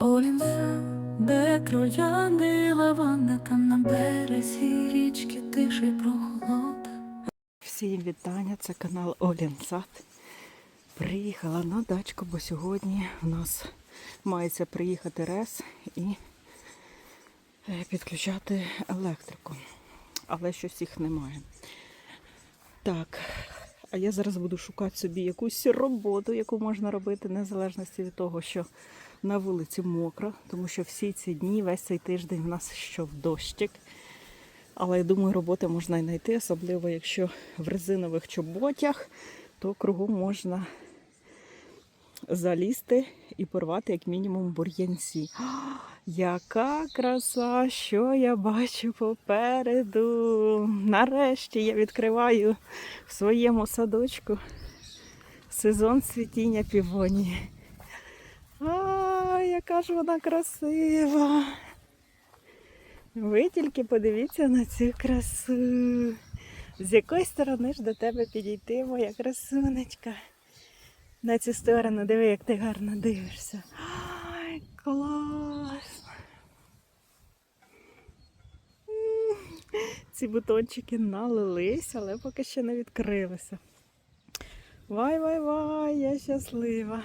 Оліве, де троянди лаванда, там на березі річки й прохолода. Всім вітання, це канал Олін Сад. Приїхала на дачку, бо сьогодні в нас мається приїхати рес і е, підключати електрику. Але щось їх немає. Так, а я зараз буду шукати собі якусь роботу, яку можна робити, незалежно від того, що на вулиці мокро, тому що всі ці дні, весь цей тиждень в нас що в дощик. Але я думаю, роботи можна й знайти, особливо якщо в резинових чоботях, то кругом можна залізти і порвати як мінімум бур'янці. Яка краса, що я бачу попереду. Нарешті я відкриваю в своєму садочку сезон цвітіння півонії. А, яка ж вона красива! Ви тільки подивіться на цю красу. З якої сторони ж до тебе підійти, моя красунечка? На цю сторону, диви, як ти гарно дивишся. Ай, клас! Ці бутончики налились, але поки ще не відкрилися. Вай-вай-вай, я щаслива.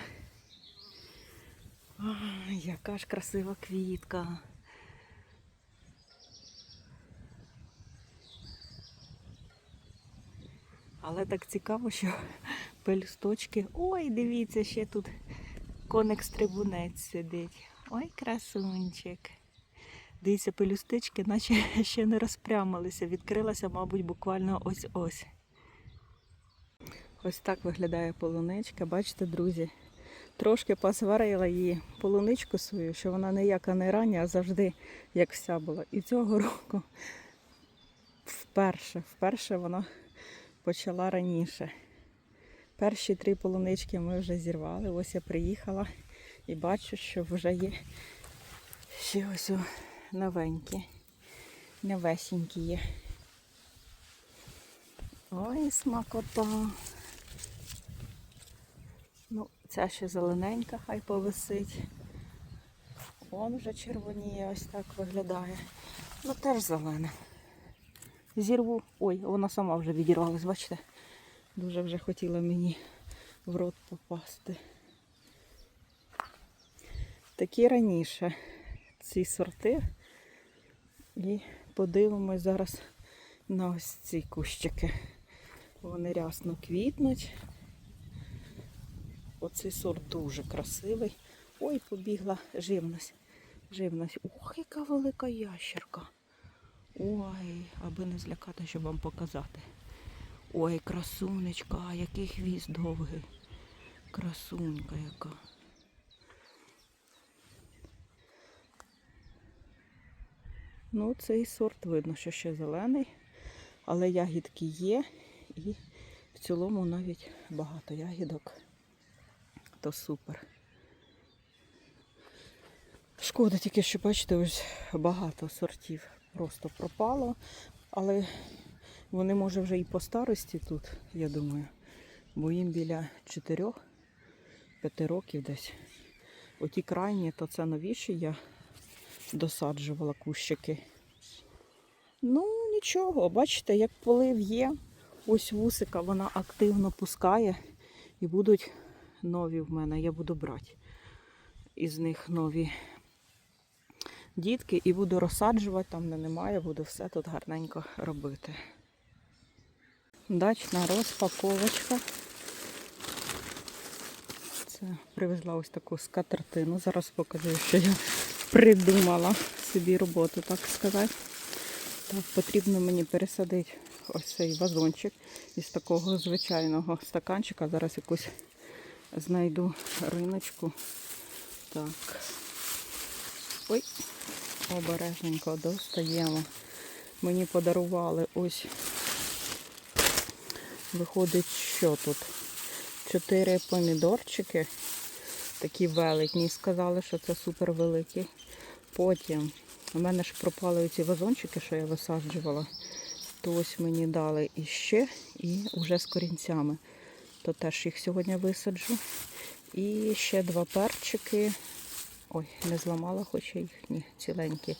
Яка ж красива квітка. Але так цікаво, що пелюсточки. Ой, дивіться, ще тут коник-стрибунець сидить. Ой, красунчик. Дивіться, пелюстички, наче ще не розпрямилися. Відкрилася, мабуть, буквально ось-ось. Ось так виглядає полуничка. Бачите, друзі, трошки посварила її полуничку свою, що вона ніяка не рання, а завжди як вся була. І цього року вперше, вперше вона почала раніше. Перші три полунички ми вже зірвали. Ось я приїхала і бачу, що вже є ще ось новенькі, новесенькі є. Ой, смакота. Ну, ця ще зелененька, хай повисить. Вон вже червоніє, ось так виглядає. Ну теж зелена. Зірву. Ой, вона сама вже відірвалась, бачите? Дуже вже хотіла мені в рот попасти. Такі раніше ці сорти. І подивимось зараз на ось ці кущики. Вони рясно квітнуть. Оцей сорт дуже красивий. Ой, побігла живність. Живність. Ох, яка велика ящерка. Ой, аби не злякати, щоб вам показати. Ой, красунечка, який хвіст довгий. Красунька яка. Ну, цей сорт видно, що ще зелений, але ягідки є і в цілому навіть багато ягідок. То супер. Шкода тільки, що бачите, ось багато сортів просто пропало. Але вони, може, вже і по старості тут, я думаю. Бо їм біля 4-5 років десь. Оті крайні, то це новіші я досаджувала кущики. Ну, нічого, бачите, як полив є, ось вусика вона активно пускає і будуть нові в мене, я буду брати із них нові дітки і буду розсаджувати, там де немає, буду все тут гарненько робити. Дачна розпаковочка. Це привезла ось таку скатертину. Зараз покажу, що я придумала собі роботу, так сказати. Так, потрібно мені пересадити ось цей вазончик із такого звичайного стаканчика. Зараз якусь знайду риночку. Так. Ой, обережненько достаємо. Мені подарували ось, виходить, що тут? Чотири помідорчики, такі великні. Сказали, що це супер великі. Потім у мене ж пропали ці вазончики, що я висаджувала. То ось мені дали іще, і вже з корінцями. То теж їх сьогодні висаджу. І ще два перчики. Ой, не зламала, хоча їхні ціленькі.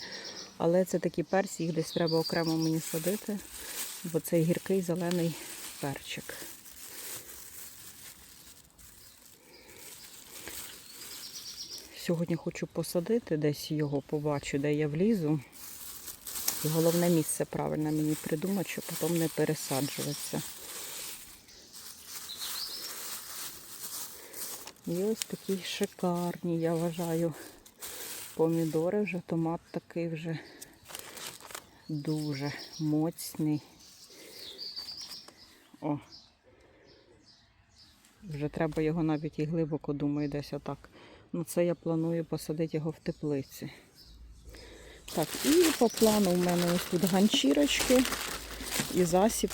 Але це такі персі, їх десь треба окремо мені садити, бо це гіркий зелений перчик. Сьогодні хочу посадити, десь його побачу, де я влізу. І головне місце правильно мені придумати, щоб потім не пересаджуватися. І ось такі шикарні, я вважаю, помідори вже, томат такий вже дуже моцний. О. Вже треба його навіть і глибоко, думаю, десь отак. Ну це я планую посадити його в теплиці. Так, і по плану у мене ось тут ганчірочки і засіб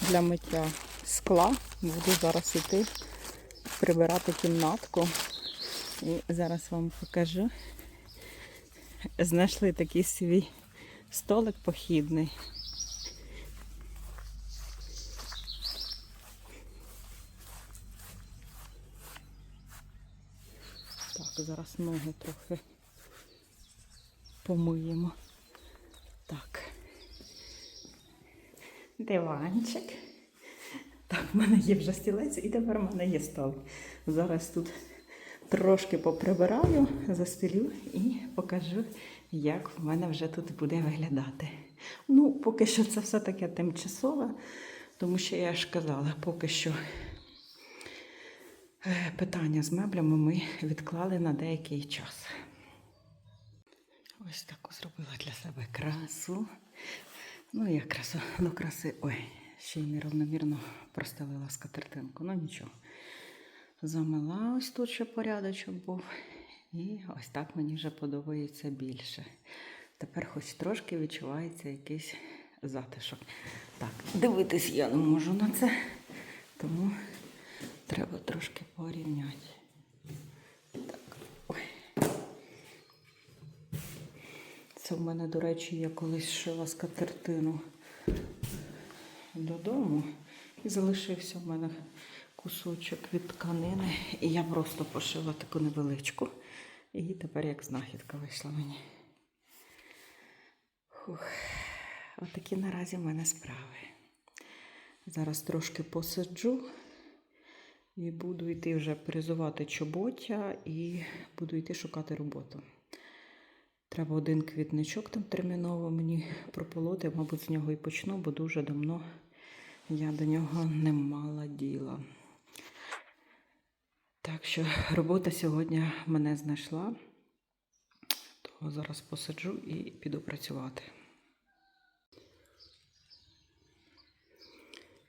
для миття скла. Буду зараз іти прибирати кімнатку. І зараз вам покажу. Знайшли такий свій столик похідний. Так, зараз ноги трохи помиємо. Так. Диванчик. Так, в мене є вже стілець і тепер в мене є стол. Зараз тут трошки поприбираю, застелю і покажу, як в мене вже тут буде виглядати. Ну, поки що це все таке тимчасове, тому що я ж казала, поки що е, питання з меблями ми відклали на деякий час. Ось таку зробила для себе красу. Ну, як красу, до краси. Ой, ще й неравномірно простелила скатертинку. Ну нічого. Замила ось тут ще порядочок був. І ось так мені вже подобається більше. Тепер хоч трошки відчувається якийсь затишок. Так, дивитись я не можу на це, тому треба трошки порівняти. Так, ой. Це в мене, до речі, я колись шила скатертину додому. І залишився в мене кусочок від тканини. І я просто пошила таку невеличку. І тепер як знахідка вийшла мені. Хух. Отакі наразі в мене справи. Зараз трошки посиджу і буду йти вже призувати чоботя і буду йти шукати роботу. Треба один квітничок там терміново мені прополоти, мабуть, з нього і почну, бо дуже давно я до нього не мала діла. Так що робота сьогодні мене знайшла, то зараз посаджу і піду працювати.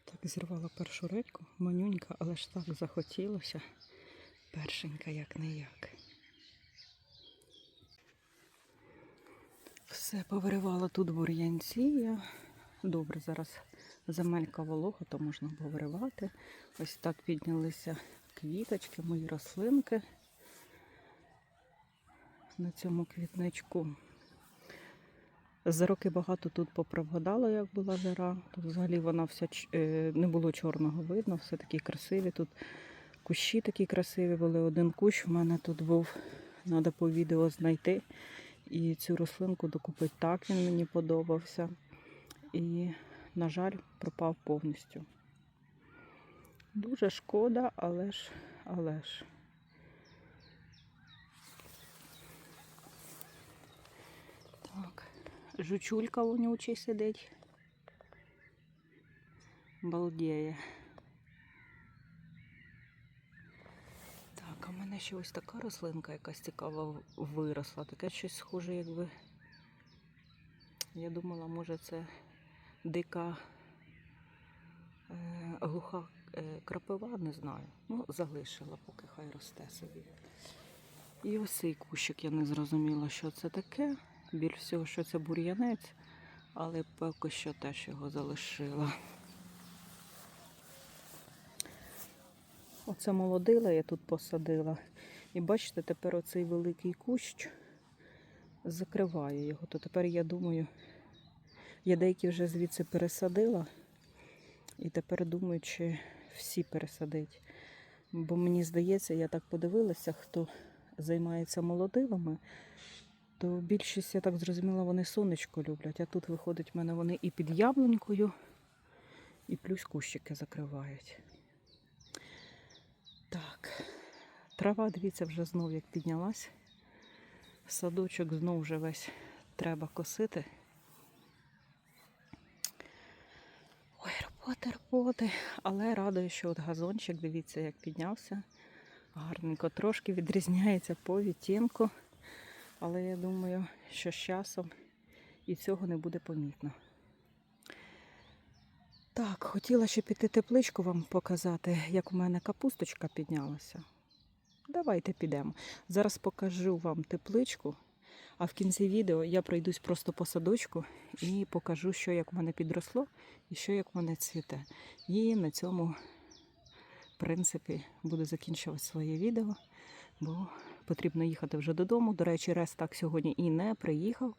Так, зірвала першу редьку, манюнька, але ж так захотілося. Першенька як не. Все повиривала тут бур'янці. Добре зараз земелька волога, то можна повиривати. Ось так піднялися квіточки, мої рослинки на цьому квітничку. За роки багато тут попровгадало, як була жара. Тут взагалі вона вся е, не було чорного видно, все такі красиві. Тут кущі такі красиві були. Один кущ в мене тут був. Треба по відео знайти. І цю рослинку докупити так він мені подобався. І, на жаль, пропав повністю. Дуже шкода, але ж, але ж. Так, жучулька вонючий сидить. Балдіє. Так, а в мене ще ось така рослинка якась цікава виросла. Таке щось схоже, якби. Я думала, може це дика е, глуха е, крапива, не знаю. Ну, залишила, поки хай росте собі. І ось цей кущик я не зрозуміла, що це таке. Біль всього, що це бур'янець, але поки що теж його залишила. Оце молодила я тут посадила. І бачите, тепер оцей великий кущ закриває його. То тепер я думаю, я деякі вже звідси пересадила. І тепер думаю, чи всі пересадить. Бо мені здається, я так подивилася, хто займається молодилами, то більшість, я так зрозуміла, вони сонечко люблять. А тут виходить в мене вони і під яблунькою, і плюс кущики закривають. Так, трава, дивіться, вже знов як піднялась. Садочок знов вже весь треба косити. Роботи. Але радує, що от газончик, дивіться, як піднявся. Гарненько трошки відрізняється по відтінку. Але я думаю, що з часом і цього не буде помітно. Так, хотіла ще піти тепличку вам показати, як у мене капусточка піднялася. Давайте підемо. Зараз покажу вам тепличку, а в кінці відео я пройдусь просто по садочку і покажу, що як в мене підросло і що як в мене цвіте. І на цьому, в принципі, буду закінчувати своє відео, бо потрібно їхати вже додому. До речі, Рес так сьогодні і не приїхав.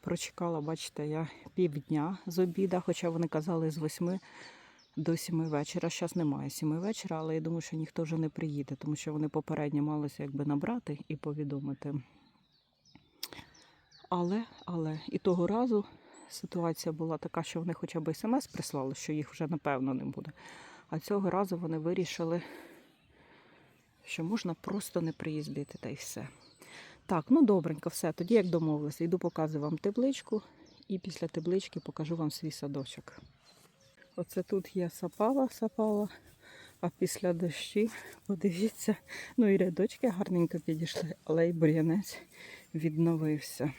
Прочекала, бачите, я півдня з обіда, хоча вони казали з 8 до 7 вечора. Зараз немає 7 вечора, але я думаю, що ніхто вже не приїде, тому що вони попередньо малися якби набрати і повідомити. Але, але і того разу ситуація була така, що вони хоча б смс прислали, що їх вже напевно не буде. А цього разу вони вирішили, що можна просто не приїздити та й все. Так, ну добренько, все. Тоді як домовилися, йду показую вам табличку і після таблички покажу вам свій садочок. Оце тут я сапала, сапала, а після дощі, подивіться, ну і рядочки гарненько підійшли, але й бур'янець відновився.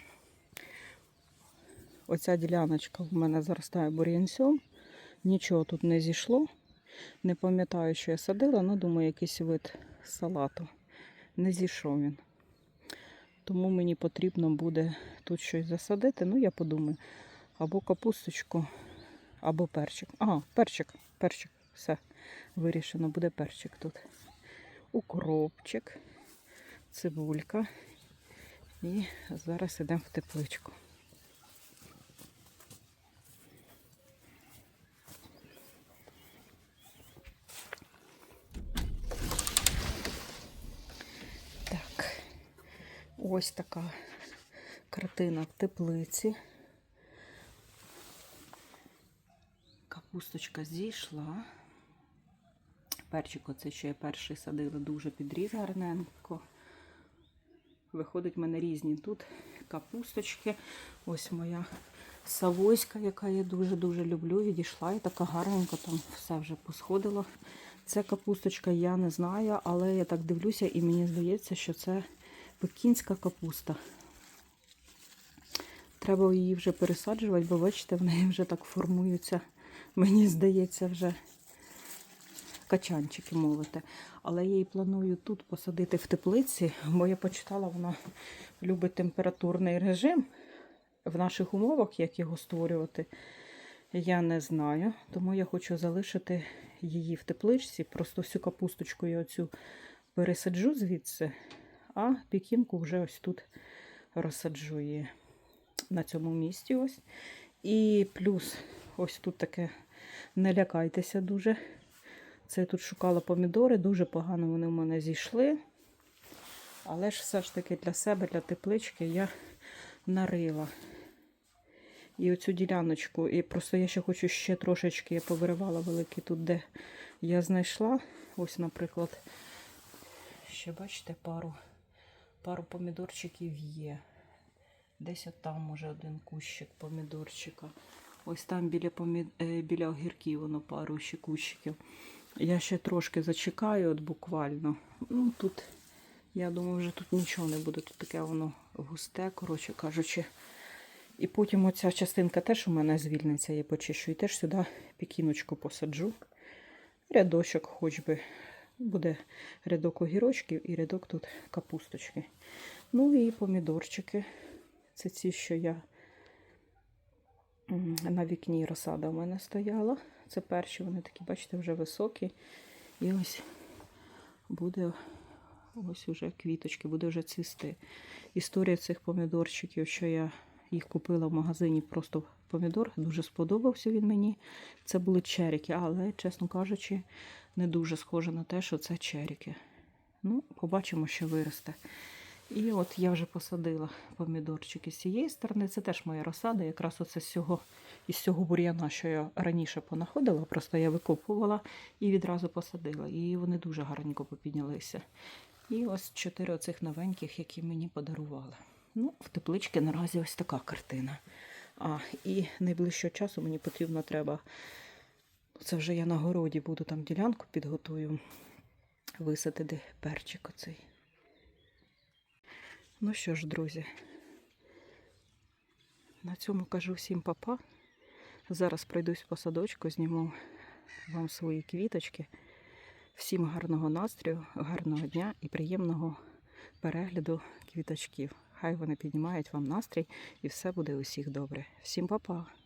Оця діляночка в мене заростає бур'янцем. Нічого тут не зійшло. Не пам'ятаю, що я садила, але думаю, якийсь вид салату. Не зійшов він. Тому мені потрібно буде тут щось засадити. Ну, я подумаю, або капусточку, або перчик. Ага, перчик, перчик. Все, вирішено, буде перчик тут. Укропчик, цибулька. І зараз йдемо в тепличку. Так, ось така картина в теплиці. Капусточка зійшла. Перчик, оце що я перший садила, дуже підріс гарненько. Виходить в мене різні тут капусточки. Ось моя савойська, яка я дуже-дуже люблю. Відійшла і така гарненька, там все вже посходило. Це капусточка, я не знаю, але я так дивлюся і мені здається, що це пекінська капуста. Треба її вже пересаджувати, бо бачите, в неї вже так формуються, мені здається, вже качанчики мовити. Але я її планую тут посадити в теплиці, бо я почитала, вона любить температурний режим. В наших умовах, як його створювати, я не знаю. Тому я хочу залишити її в тепличці. Просто всю капусточку я оцю пересаджу звідси, а пікінку вже ось тут розсаджу її на цьому місці. ось. І плюс ось тут таке не лякайтеся дуже. Це я тут шукала помідори, дуже погано вони в мене зійшли. Але ж все ж таки для себе, для теплички я нарила. І оцю діляночку. І просто я ще хочу ще трошечки, я повиривала великий тут, де я знайшла. Ось, наприклад, ще бачите, пару, пару помідорчиків є. Десь от там може один кущик помідорчика. Ось там біля, помід... е, біля огірків воно пару ще кущиків. Я ще трошки зачекаю, от буквально. Ну тут, я думаю, вже тут нічого не буде. Тут таке воно густе, коротше кажучи. І потім оця частинка теж у мене звільниться, я почищу. І теж сюди пікіночку посаджу. Рядочок хоч би. Буде рядок огірочків і рядок тут капусточки. Ну і помідорчики. Це ці, що я на вікні розсада у мене стояла. Це перші, вони такі, бачите, вже високі. І ось буде ось уже квіточки, буде вже цвісти. Історія цих помідорчиків, що я їх купила в магазині, просто помідор, дуже сподобався він мені. Це були черіки, але, чесно кажучи, не дуже схоже на те, що це черіки. Ну, побачимо, що виросте. І от я вже посадила помідорчики з цієї сторони. Це теж моя розсада, якраз оце з цього, із цього бур'яна, що я раніше понаходила, просто я викопувала і відразу посадила. І вони дуже гарненько попіднялися. І ось чотири оцих новеньких, які мені подарували. Ну, в тепличці наразі ось така картина. А, і найближчого часу мені потрібно треба. Це вже я на городі буду там ділянку підготую, висадити перчик оцей. Ну що ж, друзі, на цьому кажу всім папа. Зараз пройдусь по садочку, зніму вам свої квіточки. Всім гарного настрою, гарного дня і приємного перегляду квіточків. Хай вони піднімають вам настрій і все буде усіх добре. Всім па-па!